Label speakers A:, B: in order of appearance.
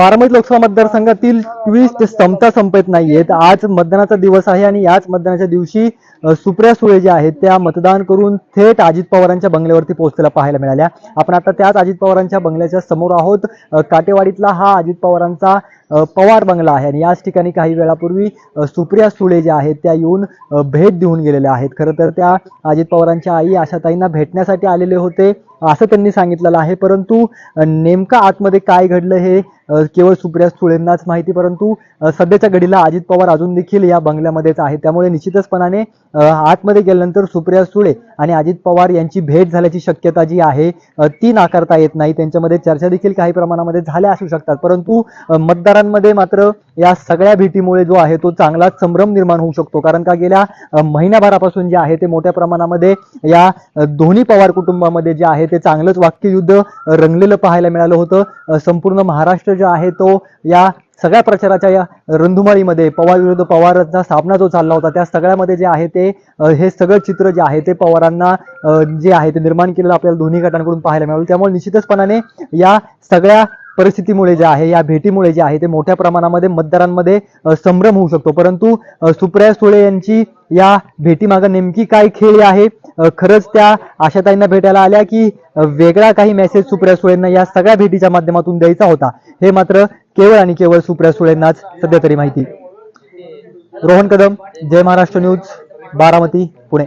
A: बारामती लोकसभा मतदारसंघातील ट्विस्ट ते संपता संपत नाहीयेत आज मतदानाचा दिवस आहे आणि याच मतदानाच्या दिवशी सुप्रिया सुळे ज्या आहेत त्या मतदान करून थेट अजित पवारांच्या बंगल्यावरती पोहोचलेला पाहायला मिळाल्या. आपण आता त्याच अजित पवारांच्या बंगल्याच्या समोर आहोत. काटेवाडीतला हा अजित पवारांचा पवार बंगला आहे. आणि याच ठिकाणी काही वेळापूर्वी सुप्रिया सुळे ज्या आहेत त्या येऊन भेट देऊन गेलेल्या आहेत. खरं तर त्या अजित पवारांच्या आई आशाताईंना भेटण्यासाठी आलेले होते असं त्यांनी सांगितलेलं आहे. परंतु नेमका नेमकं आतमध्ये काय घडलं हे केवळ सुप्रिया सुळेंनाच माहिती परंतु सध्याच्या घडीला अजित पवार अजून देखील या बंगल्यामध्येच आहेत. त्यामुळे निश्चितचपणाने आतमध्ये गेल्यानंतर सुप्रिया सुळे आणि अजित पवार यांची भेट झाल्याची शक्यता जी आहे ती नाकारता येत नाही. त्यांच्यामध्ये चर्चा देखील काही प्रमाणामध्ये झाल्या असू शकतात. परंतु मतदारांमध्ये मात्र या सगळ्या भेटीमुळे जो आहे तो चांगलाच संभ्रम निर्माण होऊ शकतो. कारण का गेल्या महिन्याभरापासून जे आहे ते मोठ्या प्रमाणामध्ये या दोन्ही पवार कुटुंबामध्ये जे आहे ते चांगलंच वाक्ययुद्ध रंगलेलं पाहायला मिळालं होतं. संपूर्ण महाराष्ट्र जो आहे तो या सगळ्या प्रचाराच्या या रणधुमाळीमध्ये पवार विरुद्ध पवारांचा सामना जो चालला होता त्या सगळ्यामध्ये जे आहे ते हे सगळं चित्र जे आहे ते पवारांना जे आहे ते निर्माण केलेलं आपल्याला दोन्ही गटांकडून पाहायला मिळालं. त्यामुळे निश्चितचपणाने या सगळ्या परिस्थितीमुळे जे आहे या भेटीमुळे जे आहे ते मोठ्या प्रमाणामध्ये मतदारांमध्ये संभ्रम होऊ शकतो. परंतु सुप्रिया सुळे यांची या भेटीमागं नेमकी काय खेळी आहे खरंच त्या आशाताईंना भेटायला आल्या की वेगळा काही मेसेज सुप्रिया सुळेंना या सगळ्या भेटीच्या माध्यमातून द्यायचा होता. हे मात्र केवळ आणि केवळ सुप्रिया सुळेंनाच सध्या तरी माहिती. रोहन कदम जय महाराष्ट्र न्यूज बारामती पुणे.